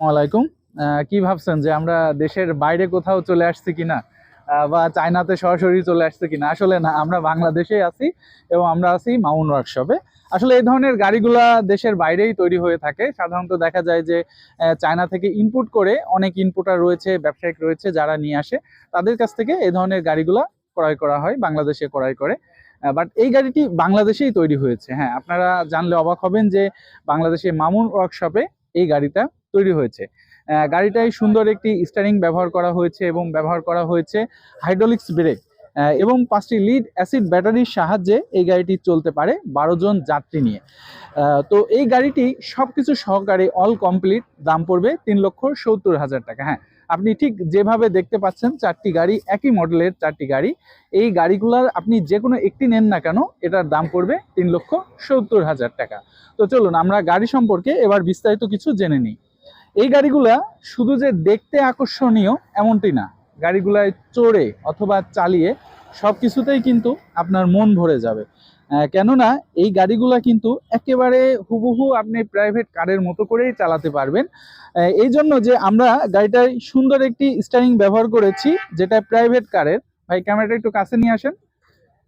আসসালামাইকুম কি ভাবছেন যে আমরা দেশের বাইরে কোথাও চলে আসছি কিনা? বা চায়নাতে সরাসরি চলে আসছে কিনা? আসলে না, আমরা বাংলাদেশেই আছি এবং আমরা আছি মাউন্ট ওয়ার্কশপে আসলে এই ধরনের গাড়িগুলা দেশের বাইরেই তৈরি হয়ে থাকে। সাধারণত দেখা যায় যে চায়না থেকে ইনপুট করে অনেক ইনপুটার রয়েছে, ব্যবসায়িক রয়েছে যারা নিয়ে আসে। তাদের কাছ থেকে এই ধরনের গাড়িগুলা ক্রয় করা হয়, বাংলাদেশে ক্রয় করে। বাট এই গাড়িটি বাংলাদেশেই তৈরি হয়েছে। হ্যাঁ আপনারা জানলে অবাক হবেন যে বাংলাদেশে মামুন ওয়ার্কশপে এই গাড়িটা তৈরি হয়েছে। গাড়িটায় সুন্দর একটি স্টারিং ব্যবহার করা হয়েছে এবং ব্যবহার করা হয়েছে হাইড্রোলিক্স ব্রেক এবং পাঁচটি লিড অ্যাসিড ব্যাটারির সাহায্যে এই গাড়িটি চলতে পারে বারো জন যাত্রী নিয়ে। তো এই গাড়িটি সব কিছু সহকারে অল কমপ্লিট দাম পড়বে তিন লক্ষ সত্তর হাজার টাকা। হ্যাঁ আপনি ঠিক যেভাবে দেখতে পাচ্ছেন চারটি গাড়ি, একই মডেলের চারটি গাড়ি। এই গাড়িগুলার আপনি যে কোনো একটি নেন না কেন, এটার দাম পড়বে তিন লক্ষ সত্তর হাজার টাকা। তো চলুন আমরা গাড়ি সম্পর্কে এবার বিস্তারিত কিছু জেনে নিই। এই গাড়িগুলা শুধু যে দেখতে আকর্ষণীয় এমনটি না। গাড়িগুলায় চড়ে অথবা চালিয়ে সব কিছুতেই কিন্তু আপনার মন ভরে যাবে। কেননা এই গাড়িগুলা কিন্তু একেবারে হুবহু আপনি প্রাইভেট কারের মতো করেই চালাতে পারবেন। এই জন্য যে আমরা গাড়িটায় সুন্দর একটি স্টারিং ব্যবহার করেছি, যেটা প্রাইভেট কারের। ভাই, ক্যামেরাটা একটু কাছে নিয়ে আসেন।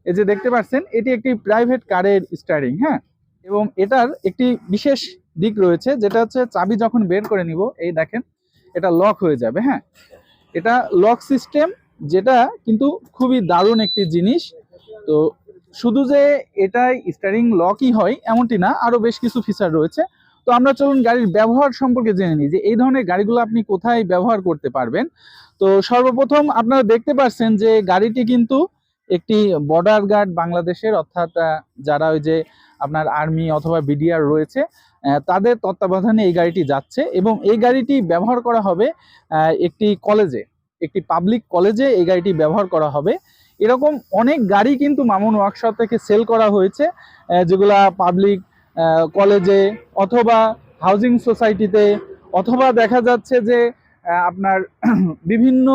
এই যে দেখতে পাচ্ছেন, এটি একটি প্রাইভেট কারের স্টারিং হ্যাঁ? এবং এটার একটি বিশেষ দিক রয়েছে, যেটা হচ্ছে চাবি যখন বের করে নিব, এই দেখেন, এটা লক হয়ে যাবে হ্যাঁ? এটা লক সিস্টেম যেটা কিন্তু খুবই দারুণ একটি জিনিস। তো শুধু যে এটাই স্টারিং লকই হয়, এমনটি না আরও বেশ কিছু ফিচার রয়েছে। তো আমরা চলুন গাড়ির ব্যবহার সম্পর্কে জেনে নিই, যে এই ধরনের গাড়িগুলো আপনি কোথায় ব্যবহার করতে পারবেন। তো সর্বপ্রথম আপনারা দেখতে পাচ্ছেন যে গাড়িটি কিন্তু একটি বর্ডার গার্ড বাংলাদেশের, অর্থাৎ যারা ওই যে আপনার আর্মি অথবা বিডিআর রয়েছে তাদের তত্ত্বাবধানে এই গাড়িটি যাচ্ছে এবং এই গাড়িটি ব্যবহার করা হবে একটি কলেজে, একটি পাবলিক কলেজে এই গাড়িটি ব্যবহার করা হবে। এরকম অনেক গাড়ি কিন্তু মামুন ওয়ার্কশপ থেকে সেল করা হয়েছে যেগুলা পাবলিক কলেজে অথবা হাউজিং সোসাইটিতে অথবা দেখা যাচ্ছে যে আপনার বিভিন্ন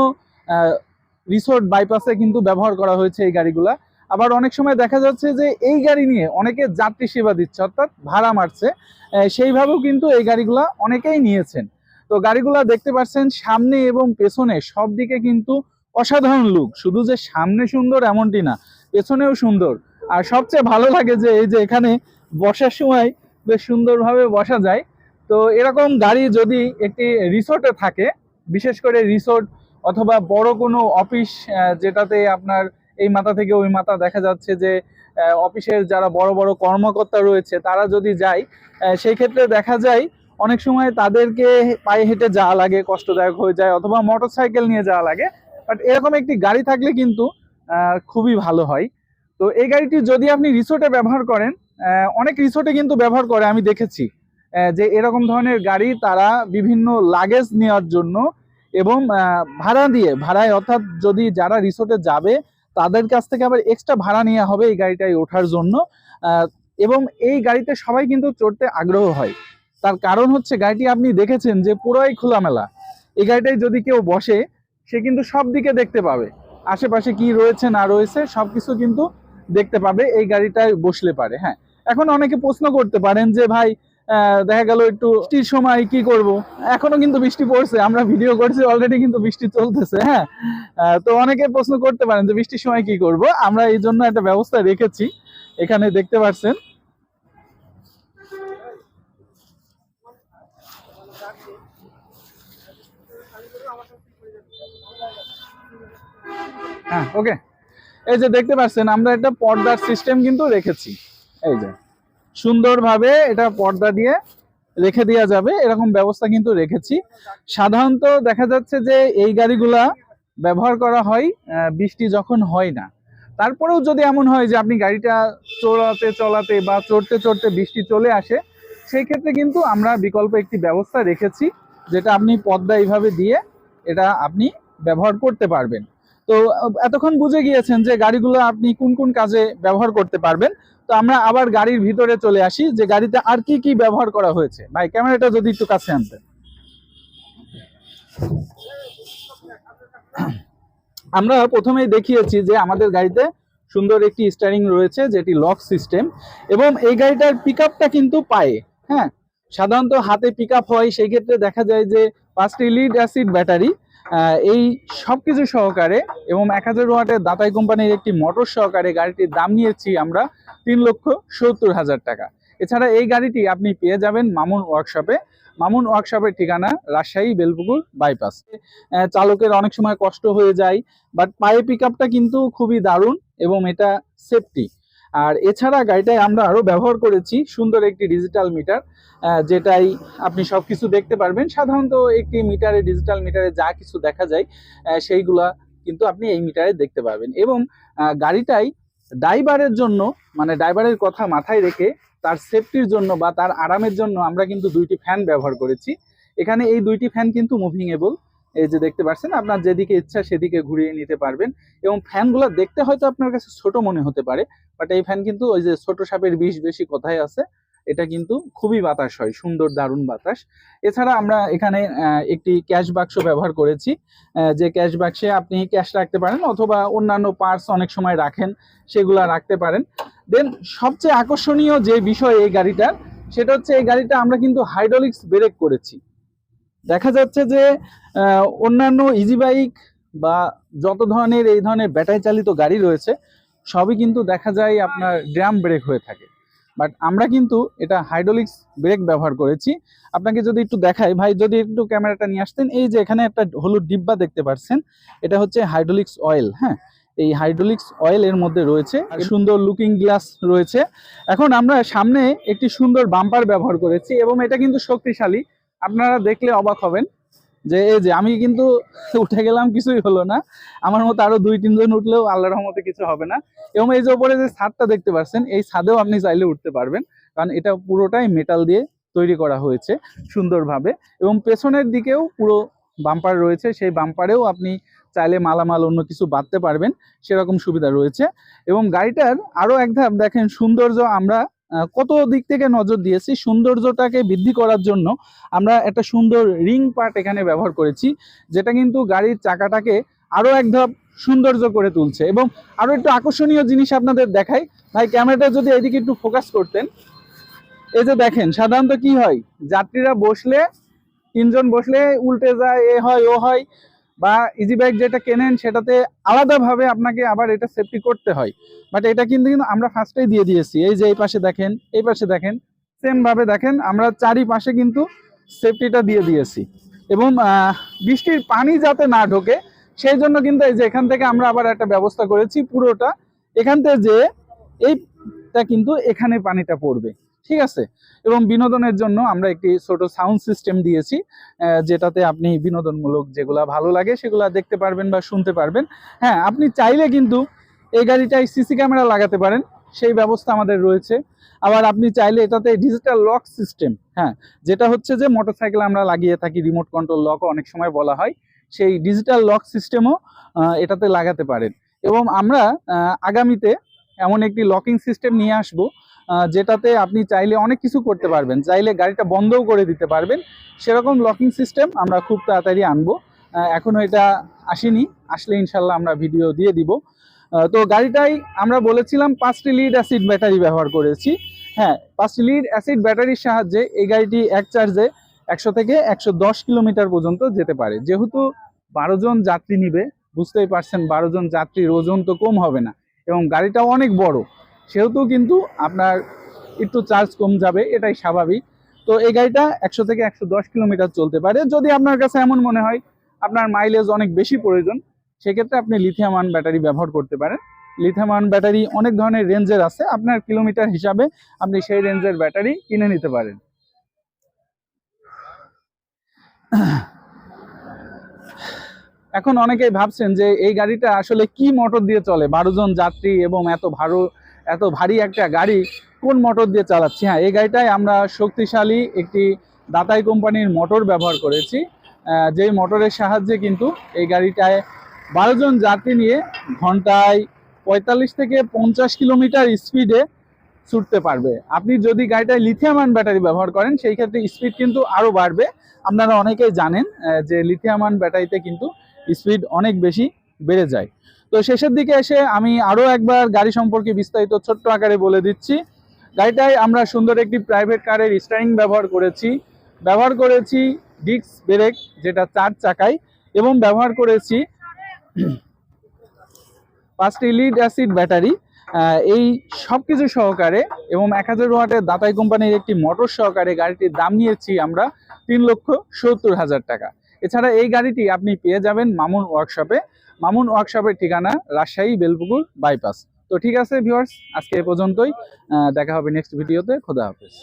রিসোর্ট বাইপাসে কিন্তু ব্যবহার করা হয়েছে এই গাড়িগুলা। আবার অনেক সময় দেখা যাচ্ছে যে এই গাড়ি নিয়ে অনেকে যাত্রী সেবা দিচ্ছে, অর্থাৎ ভাড়া মারছে। সেইভাবেও কিন্তু এই গাড়িগুলা অনেকেই নিয়েছেন। তো গাড়িগুলা দেখতে পাচ্ছেন সামনে এবং পেছনে সব দিকে কিন্তু অসাধারণ লুক শুধু যে সামনে সুন্দর এমনটি না, পেছনেও সুন্দর। আর সবচেয়ে ভালো লাগে যে এই যে এখানে বসার সময় বেশ সুন্দরভাবে বসা যায়। তো এরকম গাড়ি যদি একটি রিসোর্টে থাকে, বিশেষ করে রিসোর্ট অথবা বড় কোনো অফিস যেটাতে আপনার এই মাথা থেকে ওই মাথা দেখা যাচ্ছে যে অফিসের যারা বড় বড় কর্মকর্তা রয়েছে, তারা যদি যায় সেই ক্ষেত্রে দেখা যায় অনেক সময় তাদেরকে পায়ে হেঁটে যাওয়া লাগে, কষ্টদায়ক হয়ে যায় অথবা মোটর সাইকেল নিয়ে যাওয়া লাগে। বাট এরকম একটি গাড়ি থাকলে কিন্তু খুবই ভালো হয়। তো এই গাড়িটি যদি আপনি রিসোর্টে ব্যবহার করেন অনেক রিসোর্টে কিন্তু ব্যবহার করে, আমি দেখেছি যে এরকম ধরনের গাড়ি তারা বিভিন্ন লাগেজ নেওয়ার জন্য এবং ভাড়া দিয়ে, ভাড়ায় অর্থাৎ যদি যারা রিসোর্টে যাবে তাদের কাছ থেকে আবার এক্সট্রা ভাড়া নেওয়া হবে এই গাড়িটায় ওঠার জন্য। এবং এই গাড়িতে সবাই কিন্তু চড়তে আগ্রহ হয়। তার কারণ হচ্ছে গাড়িটি আপনি দেখেছেন যে পুরোই খোলামেলা। এই গাড়িটায় যদি কেউ বসে, সে কিন্তু সব দিকে দেখতে পাবে। আশেপাশে কি রয়েছে, না রয়েছে সব কিছু কিন্তু দেখতে পাবে, এই গাড়িটায় বসলে পারে হ্যাঁ। এখন অনেকে প্রশ্ন করতে পারেন যে, ভাই দেখা গেল একটু বৃষ্টির সময় কি করব? এখনও কিন্তু বৃষ্টি পড়ছে, আমরা ভিডিও করছি অলরেডি কিন্তু বৃষ্টি চলতেছে হ্যাঁ? তো অনেকে প্রশ্ন করতে পারেন যে বৃষ্টির সময় কি করব? আমরা এই জন্য একটা ব্যবস্থা রেখেছি, এখানে দেখতে পাচ্ছেন। হ্যাঁ ওকে এই যে দেখতে পাচ্ছেন, আমরা একটা পর্দার সিস্টেম কিন্তু রেখেছি। এই যে। সুন্দরভাবে এটা পর্দা দিয়ে রেখে দেওয়া যাবে। এরকম ব্যবস্থা কিন্তু রেখেছি। সাধারণত দেখা যাচ্ছে যে এই গাড়িগুলা ব্যবহার করা হয় বৃষ্টি যখন হয় না। তারপরেও যদি এমন হয় যে আপনি গাড়িটা চলাতে চলাতে বা চড়তে চড়তে বৃষ্টি চলে আসে সেই ক্ষেত্রে কিন্তু আমরা বিকল্প একটি ব্যবস্থা রেখেছি, যেটা আপনি পর্দা এইভাবে দিয়ে এটা আপনি ব্যবহার করতে পারবেন। তো, এতক্ষণ বুঝে গিয়েছেন যে গাড়িগুলো আপনি কোন কোন কাজে ব্যবহার করতে পারবেন। তো আমরা আবার গাড়ির ভিতরে চলে আসি যে গাড়িতে আর কি কি ব্যবহার করা হয়েছে। ভাই, ক্যামেরাটা যদি একটু কাছে আনতেন। আমরা প্রথমেই দেখিয়েছি যে আমাদের গাড়িতে সুন্দর একটি স্টারিং রয়েছে, যেটি লক সিস্টেম এবং এই গাড়িটার পিক কিন্তু পায়ে হ্যাঁ? সাধারণত হাতে পিক হয়, সেই ক্ষেত্রে দেখা যায় যে পাঁচটি লিড অ্যাসিড ব্যাটারি এই সব কিছু সহকারে এবং এক হাজার ওয়াটের দাতাই কোম্পানির একটি মোটর সহকারে গাড়িটির দাম নিয়েছি আমরা তিন লক্ষ সত্তর হাজার টাকা। এছাড়া এই গাড়িটি আপনি পেয়ে যাবেন মামুন ওয়ার্কশপে। মামুন ওয়ার্কশপের ঠিকানা রাজশাহী বেলপুকুর বাইপাস। চালকের অনেক সময় কষ্ট হয়ে যায়, বাট পায়ে পিক কিন্তু খুবই দারুণ এবং এটা সেফটি আর এছাড়া গাড়িটায় আমরা আরও ব্যবহার করেছি, সুন্দর একটি ডিজিটাল মিটার যেটাই আপনি সবকিছু দেখতে পারবেন। সাধারণত একটি মিটারে ডিজিটাল মিটারে যা কিছু দেখা যায় সেইগুলা কিন্তু আপনি এই মিটারে দেখতে পারবেন। এবং গাড়িটাই ড্রাইভারের জন্য মানে ড্রাইভারের কথা মাথায় রেখে তার সেফটির জন্য বা তার আরামের জন্য আমরা কিন্তু দুইটি ফ্যান ব্যবহার করেছি। এখানে এই দুইটি ফ্যান কিন্তু মুভিংয়েবল এই যে দেখতে পাচ্ছেন, আপনার যেদিকে ইচ্ছা সেদিকে ঘুরিয়ে নিতে পারবেন এবং ফ্যানগুলো দেখতে হয়তো আপনার কাছে ছোট মনে হতে পারে বাট এই ফ্যান কিন্তু ওই যে ছোট সাপের বিষ বেশি কথায় আছে, এটা কিন্তু খুবই বাতাস হয়, সুন্দর দারুণ বাতাস। এছাড়া আমরা এখানে একটি ক্যাশ বাক্স ব্যবহার করেছি যে ক্যাশ বাক্সে আপনি ক্যাশ রাখতে পারেন অথবা অন্যান্য পার্টস অনেক সময় রাখেন, সেগুলা রাখতে পারেন। দেন সবচেয়ে আকর্ষণীয় যে বিষয় এই গাড়িটার, সেটা হচ্ছে এই গাড়িটা আমরা কিন্তু হাইড্রোলিক্স ব্রেক করেছি। দেখা যাচ্ছে যে অন্যান্য ইজি বাইক বা যত ধরনের এই ধরনের ব্যাটারি চালিত গাড়ি রয়েছে সবই কিন্তু দেখা যায় আপনার ড্রাম ব্রেক হয়ে থাকে। বাট আমরা কিন্তু এটা হাইড্রোলিক্স ব্রেক ব্যবহার করেছি। আপনাকে যদি একটু দেখাই ভাই যদি একটু ক্যামেরাটা নিয়ে আসতেন এই যে এখানে একটা হলুদ ডিব্বা দেখতে পাচ্ছেন এটা হচ্ছে হাইড্রোলিক্স অয়েল হ্যাঁ? এই হাইড্রোলিক্স অয়েল এর মধ্যে রয়েছে সুন্দর লুকিং গ্লাস রয়েছে। এখন আমরা সামনে একটি সুন্দর বাম্পার ব্যবহার করেছি এবং এটা কিন্তু শক্তিশালী। আপনারা দেখলে অবাক হবেন যে এই যে আমি কিন্তু উঠে গেলাম কিছুই হলো না। আমার মতো আরও দুই, তিনজন উঠলেও আল্লাহর রহমতে কিছু হবে না। এবং এই যে ওপরে যে ছাদটা দেখতে পাচ্ছেন, এই ছাদেও আপনি চাইলে উঠতে পারবেন। কারণ এটা পুরোটাই মেটাল দিয়ে তৈরি করা হয়েছে সুন্দরভাবে। এবং পেছনের দিকেও পুরো বাম্পার রয়েছে। সেই বাম্পারেও আপনি চাইলে মালামাল অন্য কিছু বাঁধতে পারবেন। সেরকম সুবিধা রয়েছে। এবং গাড়িটার আরও এক ধাপ দেখেন, সৌন্দর্য আমরা কত দিক থেকে নজর দিয়েছি? সৌন্দর্যটাকে বৃদ্ধি করার জন্য আমরা একটা সুন্দর রিং পার্ট এখানে ব্যবহার করেছি, যেটা কিন্তু গাড়ির চাকাটাকে আরও এক ধাপ সৌন্দর্য করে তুলছে। এবং আরও একটু আকর্ষণীয় জিনিস আপনাদের দেখাই। ভাই, ক্যামেরাটা যদি এদিকে একটু ফোকাস করতেন। এই যে দেখেন, সাধারণত কি হয়? যাত্রীরা বসলে, তিনজন বসলে উল্টে যায়, এ হয়, ও হয়। বা ইজি বাইক যেটা কেনেন, সেটাতে আলাদাভাবে আপনাকে আবার এটা সেফটি করতে হয়। বাট এটা কিন্তু কিন্তু আমরা ফার্স্টেই দিয়ে দিয়েছি। এই যে এই পাশে দেখেন, এই পাশে দেখেন সেম ভাবে দেখেন, আমরা চারিপাশে কিন্তু সেফটিটা দিয়ে দিয়েছি। এবং বৃষ্টির পানি যাতে না ঢোকে, সেই জন্য কিন্তু এই যে এখান থেকে আমরা আবার একটা ব্যবস্থা করেছি পুরোটা। এখান থেকে যে এইটা কিন্তু এখানে পানিটা পড়বে। ঠিক আছে? এবং বিনোদনের জন্য আমরা একটি ছোট সাউন্ড সিস্টেম দিয়েছি যেটাতে আপনি বিনোদনমূলক যেগুলা ভালো লাগে সেগুলা দেখতে পারবেন বা শুনতে পারবেন। হ্যাঁ আপনি চাইলে কিন্তু এই গাড়িটায় সিসি ক্যামেরা লাগাতে পারেন, সেই ব্যবস্থা আমাদের রয়েছে। আবার আপনি চাইলে এটাতে ডিজিটাল লক সিস্টেম হ্যাঁ যেটা হচ্ছে যে মোটরসাইকেল আমরা লাগিয়ে থাকি রিমোট কন্ট্রোল লক অনেক সময় বলা হয়, সেই ডিজিটাল লক সিস্টেমও এটাতে লাগাতে পারেন। এবং আমরা আগামীতে এমন একটি লকিং সিস্টেম নিয়ে আসব যেটাতে আপনি চাইলে অনেক কিছু করতে পারবেন। চাইলে গাড়িটা বন্ধও করে দিতে পারবেন। সেরকম লকিং সিস্টেম আমরা খুব তাড়াতাড়ি আনব। আহ, এখনও এটা আসেনি। আসলে ইনশাল্লাহ আমরা ভিডিও দিয়ে দিব। তো গাড়িটাই আমরা বলেছিলাম পাঁচটি লিড অ্যাসিড ব্যাটারি ব্যবহার করেছি। হ্যাঁ পাঁচটি লিড অ্যাসিড ব্যাটারির সাহায্যে এই গাড়িটি এক চার্জে একশো থেকে একশো দশ কিলোমিটার পর্যন্ত যেতে পারে। যেহেতু বারো জন যাত্রী নিবে বুঝতেই পারছেন বারো জন যাত্রীর ওজন তো কম হবে না। এবং গাড়িটাও অনেক বড়। সেহেতু কিন্তু আপনার একটু চার্জ কম যাবে, এটাই স্বাভাবিক। তো এই গাড়িটা একশো থেকে একশো দশ কিলোমিটার চলতে পারে। যদি আপনার কাছে এমন মনে হয়, আপনার মাইলেজ অনেক বেশি প্রয়োজন, সেক্ষেত্রে আপনি লিথিয়াম আয়ন ব্যাটারি ব্যবহার করতে পারেন। লিথিয়াম আয়ন ব্যাটারি অনেক ধরনের রেঞ্জের আছে। আপনার কিলোমিটার হিসাবে আপনি সেই রেঞ্জের ব্যাটারি কিনে নিতে পারেন। এখন অনেকেই ভাবছেন যে এই গাড়িটা আসলে কি মোটর দিয়ে চলে? বারো জন যাত্রী এবং এত ভারো এত ভারী একটা গাড়ি কোন মোটর দিয়ে চালাচ্ছি? হ্যাঁ এই গাড়িটায় আমরা শক্তিশালী একটি দাতাই কোম্পানির মোটর ব্যবহার করেছি। যেই মোটরের সাহায্যে কিন্তু এই গাড়িটায় বারো জন যাত্রী নিয়ে ঘন্টায় পঁয়তাল্লিশ থেকে পঞ্চাশ কিলোমিটার স্পিডে ছুটতে পারবে। আপনি যদি গাড়িটায় লিথিয়াম আয়ন ব্যাটারি ব্যবহার করেন, সেই ক্ষেত্রে স্পিড কিন্তু আরও বাড়বে। আপনারা অনেকেই জানেন যে লিথিয়াম আয়ন ব্যাটারিতে কিন্তু স্পিড অনেক বেশি বেড়ে যায়। তো শেষের দিকে এসে আমি আরও একবার গাড়ি সম্পর্কে বিস্তারিত ছোট্ট আকারে বলে দিচ্ছি। গাড়িটায় আমরা সুন্দর একটি প্রাইভেট কারের স্টারিং ব্যবহার করেছি। ব্যবহার করেছি ডিস্ক ব্রেক যেটা চার চাকায়, এবং ব্যবহার করেছি পাঁচটি লিড অ্যাসিড ব্যাটারি এই সব কিছু সহকারে এবং এক হাজার ওয়াটের দাতাই কোম্পানির একটি মোটর সহকারে গাড়িটির দাম নিয়েছি আমরা তিন লক্ষ সত্তর হাজার টাকা। এছাড়া এই গাড়িটি আপনি পেয়ে যাবেন মামুন ওয়ার্কশপে মামুন ওয়ার্কশপের ঠিকানা, রাজশাহী, বেলপুকুর, বাইপাস। তো ঠিক আছে ভিউয়ার্স আজকে এ পর্যন্তই। দেখা হবে নেক্সট ভিডিওতে খোদা হাফেজ।